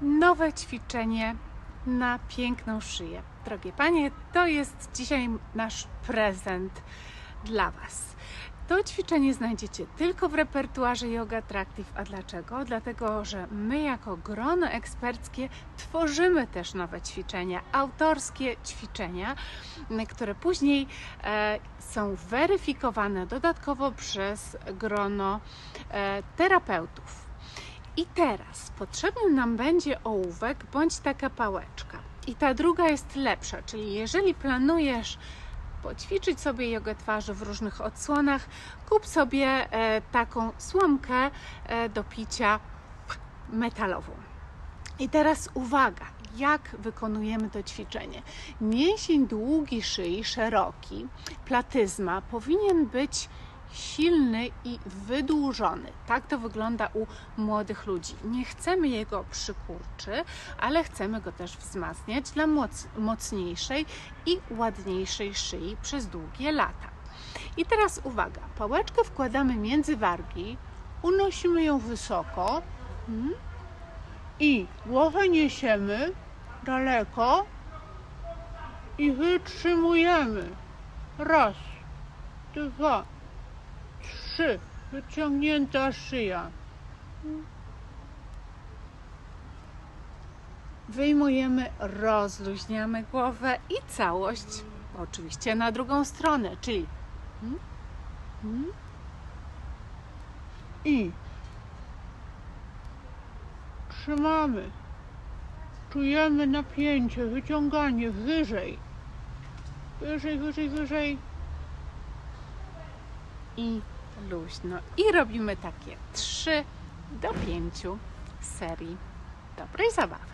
nowe ćwiczenie na piękną szyję. Drogie panie, to jest dzisiaj nasz prezent dla Was. To ćwiczenie znajdziecie tylko w repertuarze Yoga Attractive. A dlaczego? Dlatego, że my jako grono eksperckie tworzymy też nowe ćwiczenia, autorskie ćwiczenia, które później e, są weryfikowane dodatkowo przez grono e, terapeutów. I teraz potrzebny nam będzie ołówek bądź taka pałeczka. I ta druga jest lepsza, czyli jeżeli planujesz poćwiczyć sobie jogę twarzy w różnych odsłonach, kup sobie e, taką słomkę e, do picia metalową. I teraz uwaga, jak wykonujemy to ćwiczenie. Mięsień długi szyi, szeroki, platyzma powinien być silny i wydłużony. Tak to wygląda u młodych ludzi. Nie chcemy jego przykurczy, ale chcemy go też wzmacniać dla moc, mocniejszej i ładniejszej szyi przez długie lata. I teraz uwaga, pałeczkę wkładamy między wargi, unosimy ją wysoko mm, i głowę niesiemy daleko i wytrzymujemy. Raz, dwa, trzy. Wyciągnięta szyja. Wyjmujemy, rozluźniamy głowę i całość oczywiście na drugą stronę, czyli mm, mm, i trzymamy. Czujemy napięcie, wyciąganie wyżej. Wyżej, wyżej, wyżej. I luźno. I robimy takie 3 do 5 serii. Dobrej zabawy.